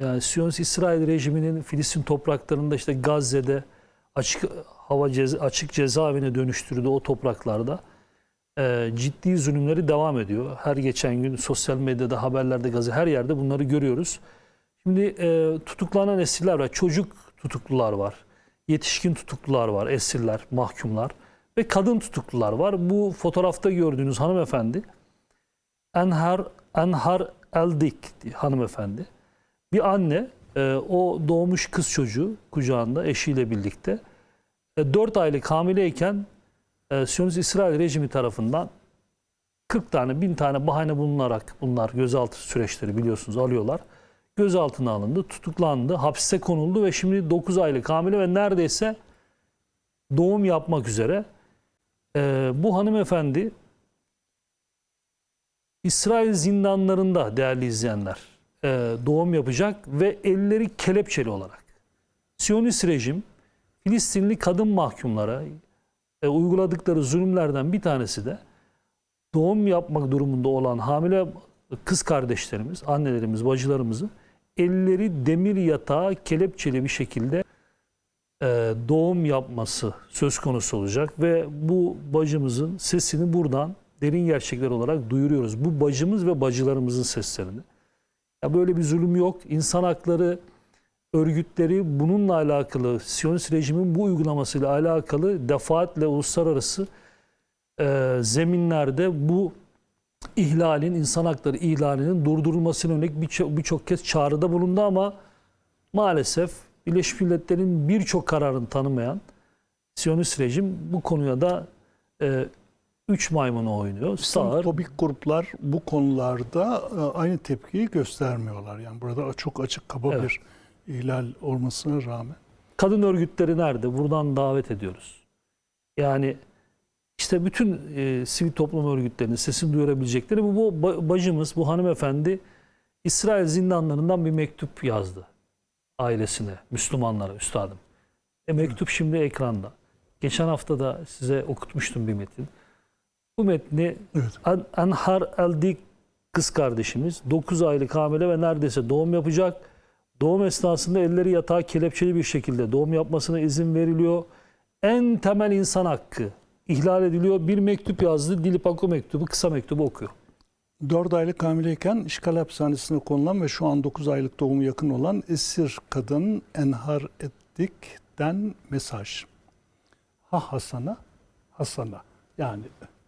Yani Siyonist İsrail rejiminin Filistin topraklarında işte Gazze'de açık hava ceza, açık cezaevine dönüştürdüğü o topraklarda e, ciddi zulümleri devam ediyor. Her geçen gün sosyal medyada, haberlerde, gazete her yerde bunları görüyoruz. Şimdi e, tutuklanan esirler var. Çocuk tutuklular var. Yetişkin tutuklular var. Esirler, mahkumlar. Ve kadın tutuklular var. Bu fotoğrafta gördüğünüz hanımefendi Enhar, Enhar Eldik hanımefendi. Bir anne e, o doğmuş kız çocuğu kucağında eşiyle birlikte 4 aylık hamileyken e, Siyonist İsrail rejimi tarafından 40 tane, 1000 tane bahane bulunarak bunlar gözaltı süreçleri biliyorsunuz alıyorlar. Gözaltına alındı, tutuklandı, hapse konuldu ve şimdi 9 aylık hamile ve neredeyse doğum yapmak üzere. E, bu hanımefendi İsrail zindanlarında değerli izleyenler e, doğum yapacak ve elleri kelepçeli olarak. Siyonist rejim Filistinli kadın mahkumlara e, uyguladıkları zulümlerden bir tanesi de doğum yapmak durumunda olan hamile kız kardeşlerimiz, annelerimiz, bacılarımızı elleri demir yatağa kelepçeli bir şekilde e, doğum yapması söz konusu olacak ve bu bacımızın sesini buradan derin gerçekler olarak duyuruyoruz. Bu bacımız ve bacılarımızın seslerini. Ya böyle bir zulüm yok. İnsan hakları örgütleri bununla alakalı, Siyonist rejimin bu uygulamasıyla alakalı defaatle uluslararası e, zeminlerde bu ihlalin, insan hakları ihlalinin durdurulmasına yönelik birçok birçok kez çağrıda bulundu ama maalesef Birleşmiş Milletler'in birçok kararını tanımayan Siyonist rejim bu konuya da e, üç maymunu oynuyor. Sağır, İslamofobik gruplar bu konularda e, aynı tepkiyi göstermiyorlar. Yani burada çok açık kaba Evet. bir ihlal olmasına rağmen. kadın örgütleri nerede? Buradan davet ediyoruz. Yani işte bütün e, sivil toplum örgütlerinin sesini duyurabilecekleri bu, bu ba- bacımız, bu hanımefendi İsrail zindanlarından bir mektup yazdı ailesine, Müslümanlara, üstadım. E, mektup şimdi ekranda. Geçen hafta da size okutmuştum bir metin. Bu metni Evet. An- Anhar Eldik kız kardeşimiz 9 aylık hamile ve neredeyse doğum yapacak. Doğum esnasında elleri yatağa kelepçeli bir şekilde doğum yapmasına izin veriliyor. En temel insan hakkı ihlal ediliyor. Bir mektup yazdı. Dilipako mektubu, kısa mektubu okuyor. 4 aylık hamileyken işgal hapishanesine konulan ve şu an 9 aylık doğumu yakın olan esir kadın Enhar Ettik'ten mesaj. Ha Hasan'a, Hasan'a yani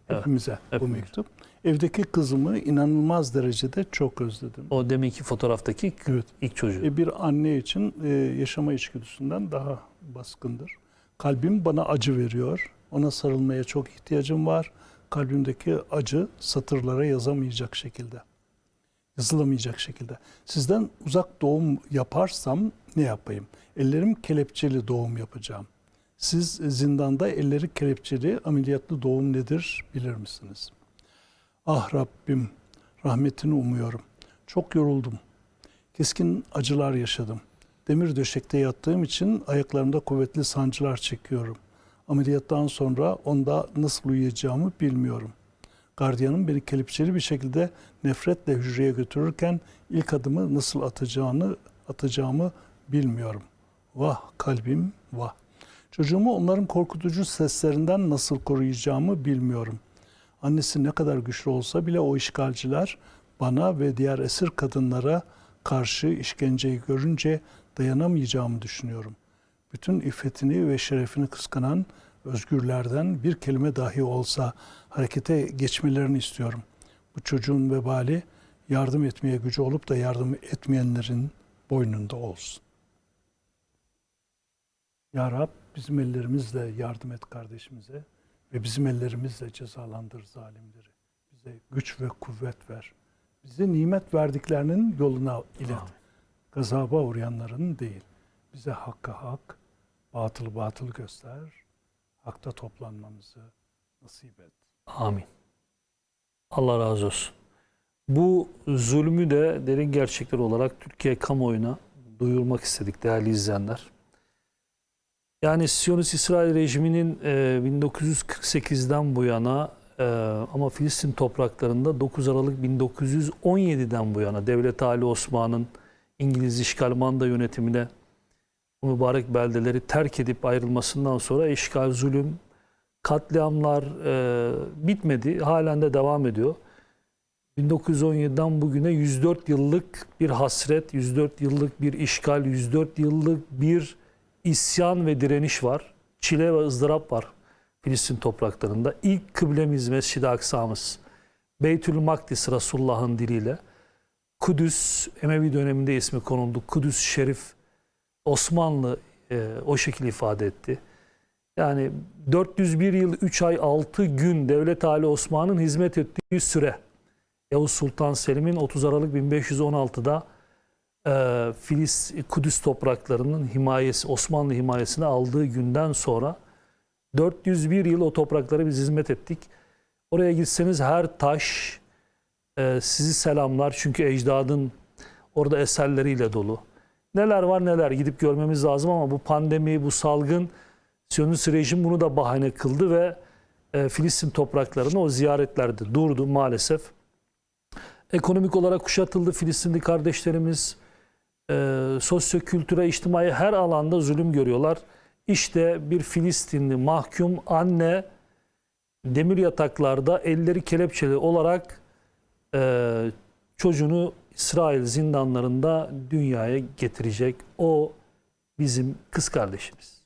hepimize bu hepimiz. mektup. Evdeki kızımı inanılmaz derecede çok özledim. O deminki fotoğraftaki Evet. ilk çocuğu. E, bir anne için e, yaşama içgüdüsünden daha baskındır. Kalbim bana acı veriyor. Ona sarılmaya çok ihtiyacım var. Kalbimdeki acı satırlara yazamayacak şekilde. Yazılamayacak şekilde. Sizden uzak doğum yaparsam ne yapayım? Ellerim kelepçeli doğum yapacağım. Siz zindanda elleri kelepçeli ameliyatlı doğum nedir bilir misiniz? Ah Rabbim rahmetini umuyorum. Çok yoruldum. Keskin acılar yaşadım. Demir döşekte yattığım için ayaklarımda kuvvetli sancılar çekiyorum. Ameliyattan sonra onda nasıl uyuyacağımı bilmiyorum. Gardiyanım beni kelepçeli bir şekilde nefretle hücreye götürürken ilk adımı nasıl atacağını atacağımı bilmiyorum. Vah kalbim vah. Çocuğumu onların korkutucu seslerinden nasıl koruyacağımı bilmiyorum. Annesi ne kadar güçlü olsa bile o işgalciler bana ve diğer esir kadınlara karşı işkenceyi görünce dayanamayacağımı düşünüyorum. Bütün iffetini ve şerefini kıskanan özgürlerden bir kelime dahi olsa harekete geçmelerini istiyorum. Bu çocuğun vebali yardım etmeye gücü olup da yardım etmeyenlerin boynunda olsun. Ya Rab bizim ellerimizle yardım et kardeşimize ve bizim ellerimizle cezalandır zalimleri. Bize güç ve kuvvet ver. Bize nimet verdiklerinin yoluna ilet. Amin. Gazaba uğrayanların değil. Bize hakka hak, batılı batıl göster. Hakta toplanmamızı nasip et. Amin. Allah razı olsun. Bu zulmü de derin gerçekler olarak Türkiye kamuoyuna duyurmak istedik değerli izleyenler. Yani Siyonist İsrail rejiminin e, 1948'den bu yana e, ama Filistin topraklarında 9 Aralık 1917'den bu yana Devlet Ali Osman'ın İngiliz işgal manda yönetimine bu mübarek beldeleri terk edip ayrılmasından sonra işgal, zulüm, katliamlar e, bitmedi. Halen de devam ediyor. 1917'den bugüne 104 yıllık bir hasret, 104 yıllık bir işgal, 104 yıllık bir isyan ve direniş var. Çile ve ızdırap var Filistin topraklarında. İlk kıblemiz Mescid-i Aksa'mız. Beytül Makdis Resulullah'ın diliyle. Kudüs, Emevi döneminde ismi konuldu. Kudüs Şerif, Osmanlı e, o şekilde ifade etti. Yani 401 yıl 3 ay 6 gün Devlet Ali Osman'ın hizmet ettiği süre. Yavuz Sultan Selim'in 30 Aralık 1516'da e, Filis Kudüs topraklarının himayesi Osmanlı himayesine aldığı günden sonra 401 yıl o topraklara biz hizmet ettik. Oraya gitseniz her taş e, sizi selamlar çünkü ecdadın orada eserleriyle dolu. Neler var neler gidip görmemiz lazım ama bu pandemi, bu salgın Siyonist rejim bunu da bahane kıldı ve e, Filistin topraklarına o ziyaretlerde durdu maalesef. Ekonomik olarak kuşatıldı Filistinli kardeşlerimiz. E, sosyo-kültüre, içtimai her alanda zulüm görüyorlar. İşte bir Filistinli mahkum anne demir yataklarda elleri kelepçeli olarak e, çocuğunu İsrail zindanlarında dünyaya getirecek. O bizim kız kardeşimiz.